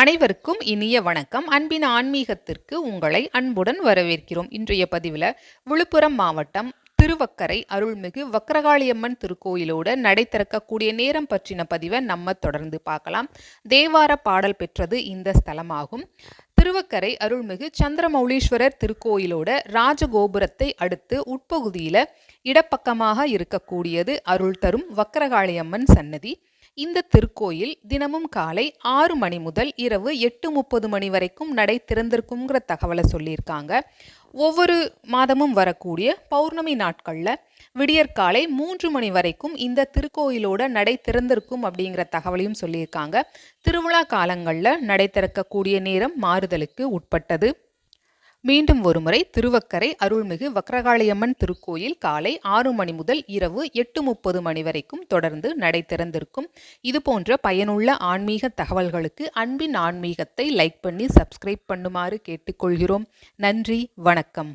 அனைவருக்கும் இனிய வணக்கம். அன்பின் ஆன்மீகத்திற்கு உங்களை அன்புடன் வரவேற்கிறோம். இன்றைய பதிவில் விழுப்புரம் மாவட்டம் திருவக்கரை அருள்மிகு வக்கரகாளியம்மன் திருக்கோயிலோட நடை திறக்கக்கூடிய நேரம் பற்றின பதிவை நம்ம தொடர்ந்து பார்க்கலாம். தேவார பாடல் பெற்றது இந்த ஸ்தலமாகும். திருவக்கரை அருள்மிகு சந்திரமௌலீஸ்வரர் திருக்கோயிலோட ராஜகோபுரத்தை அடுத்து உட்பகுதியில் இடப்பக்கமாக இருக்கக்கூடியது அருள் தரும் வக்கரகாளியம்மன் சன்னதி. இந்த திருக்கோயில் தினமும் காலை ஆறு மணி முதல் இரவு எட்டு முப்பது மணி வரைக்கும் நடை திறந்திருக்குங்கிற தகவலை சொல்லியிருக்காங்க. ஒவ்வொரு மாதமும் வரக்கூடிய பௌர்ணமி நாட்களில் விடியற்காலை மூன்று மணி வரைக்கும் இந்த திருக்கோயிலோட நடை திறந்திருக்கும் அப்படிங்கிற தகவலையும் சொல்லியிருக்காங்க. திருவிழா காலங்களில் நடை திறக்கக்கூடிய நேரம் மாறுதல் மாறுதலுக்கு உட்பட்டது. மீண்டும் ஒருமுறை திருவக்கரை அருள்மிகு வக்ரகாளியம்மன் திருக்கோயில் காலை ஆறு மணி முதல் இரவு எட்டு முப்பது மணி வரைக்கும் தொடர்ந்து நடை திறந்திருக்கும் இதுபோன்ற பயனுள்ள ஆன்மீக தகவல்களுக்கு அன்பின் ஆன்மீகத்தை லைக் பண்ணி சப்ஸ்கிரைப் பண்ணுமாறு கேட்டுக்கொள்கிறோம். நன்றி வணக்கம்.